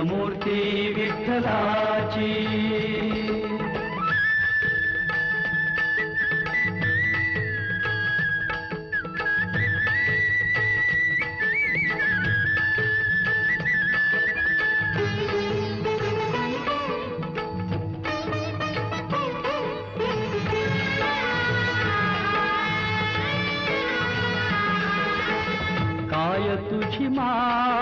मूर्ती विठ्ठलाची. काय तुझी मा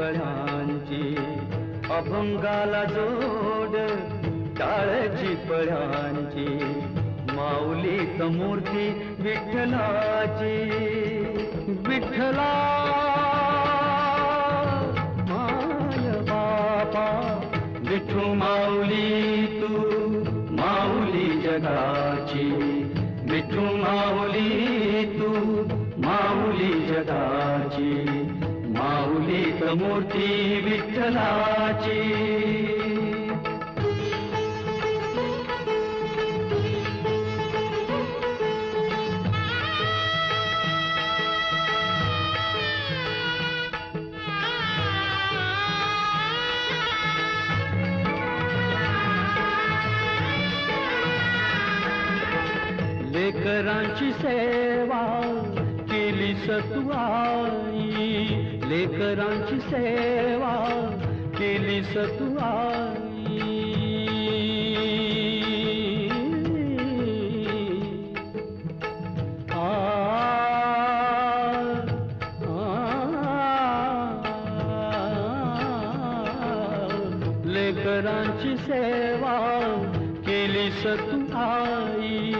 पळ्यांची अभंगाला जोड टाळची पळ्यांची माऊली मूर्ती विठ्ठलाची. विठ्ठला माय बापा विठू माऊली तू माऊली जगाची. विठू माऊली तू माऊली जगाची. मूर्ती विठ्ठलाची। लेकरांची सेवा केली सतुआई लेकरांची सेवा केली सतुआई। लेकरांची सेवा केली सतू आई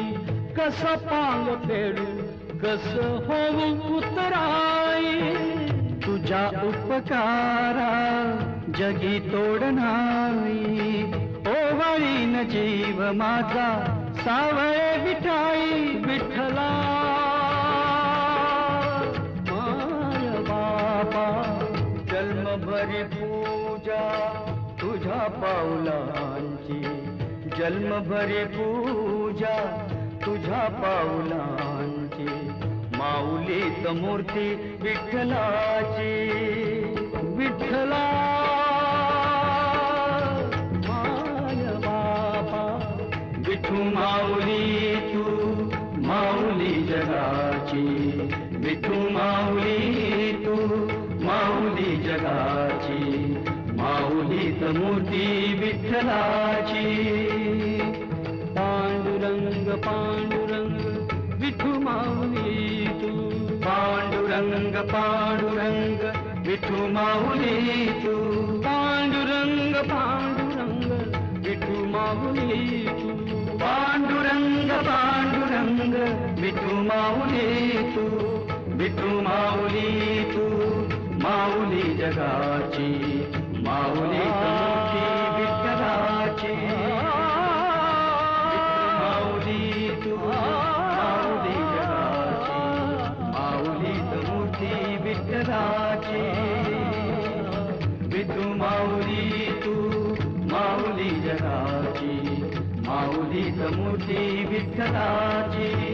कस पांग फेडू कस होऊ उतराई तुझ्या उपकारा जगी तोड नाही ओवाळीन जीव माझा सावळे विठाई विठ्ठला माय बापा जन्मभरी पूजा तुझ्या पावलांची जन्मभरी पूजा तुझ्या पावलांची माऊलीत मूर्ती विठ्ठलाची, विठ्ठला. माय बापा विठू माऊली तू, माऊली जगाची. विठू माऊली तू, माऊली जगाची. माऊलीत मूर्ती विठ्ठलाची. पांडुरंग पांडुरंग पांडुरंग विठू माऊली तू पांडुरंग पांडुरंग विठू माऊली तू पांडुरंग पांडुरंग विठू माऊली तू विठू माऊली तू माऊली जगाची माऊली मुठी विठ्ठलाची।